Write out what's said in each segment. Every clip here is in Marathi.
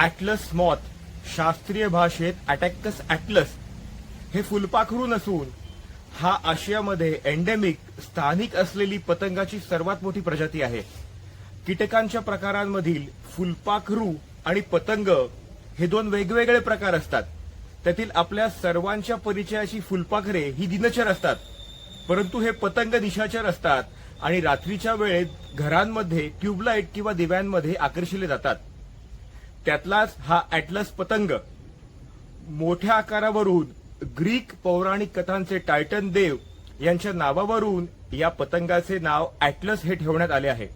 ॲटलस मॉथ शास्त्रीय भाषेत अटॅक्कस ॲटलस हे फुलपाखरू नसून हा आशियामध्ये एंडेमिक स्थानिक असलेली पतंगाची सर्वात मोठी प्रजाती आहे. कीटकांच्या प्रकारांमधील फुलपाखरू आणि पतंग हे दोन वेगवेगळे प्रकार असतात. त्यातील आपल्या सर्वांच्या परिचयाची फुलपाखरे ही दिनचर असतात. परंतु हे पतंग दिशाचर असतात आणि रात्रीच्या वेळेत घरांमध्ये ट्यूबलाईट किंवा दिव्यांमध्ये आकर्षिले जातात. त्यातलाच हा ॲटलस पतंग. मोठ्या आकारावरून ग्रीक पौराणिक कथांचे टायटन देव यांच्या नावावरून या पतंगाचे नाव ॲटलस हे ठेवण्यात आले आहे.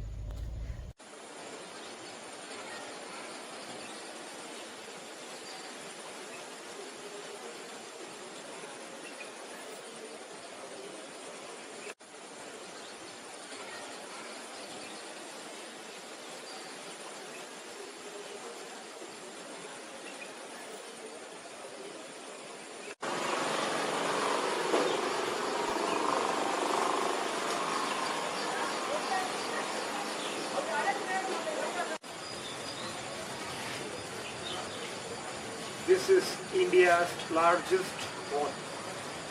This is India's largest moth,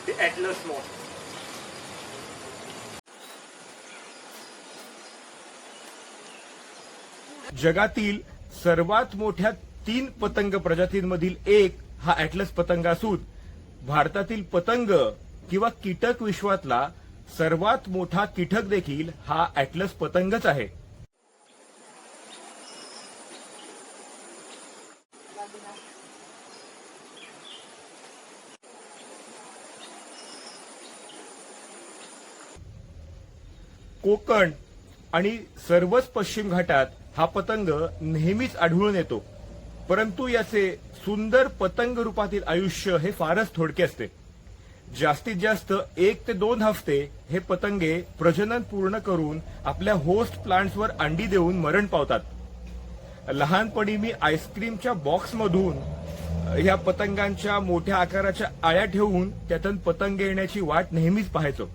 the Atlas moth. जगातील सर्वात मोठ्या तीन पतंग प्रजातींमधील एक हा अॅटलस पतंग असून भारतातील पतंग किंवा कीटक विश्वातला सर्वात मोठा कीटक देखील हा अॅटलस पतंगच आहे कोकण आणि सर्वच पश्चिम घाटात हा पतंग नेहमीच आढळून येतो. परंतु याचे सुंदर पतंग रूपातील आयुष्य हे फारच थोडके असते. जास्तीत जास्त एक ते दोन हफ्ते हे पतंगे प्रजनन पूर्ण करून आपल्या होस्ट प्लांट्सवर अंडी देऊन मरण पावतात. लहानपणी मी आईस्क्रीमच्या बॉक्समधून ह्या पतंगांच्या मोठ्या आकाराच्या आळ्या ठेवून त्यातून पतंग येण्याची वाट नेहमीच पाहायचो.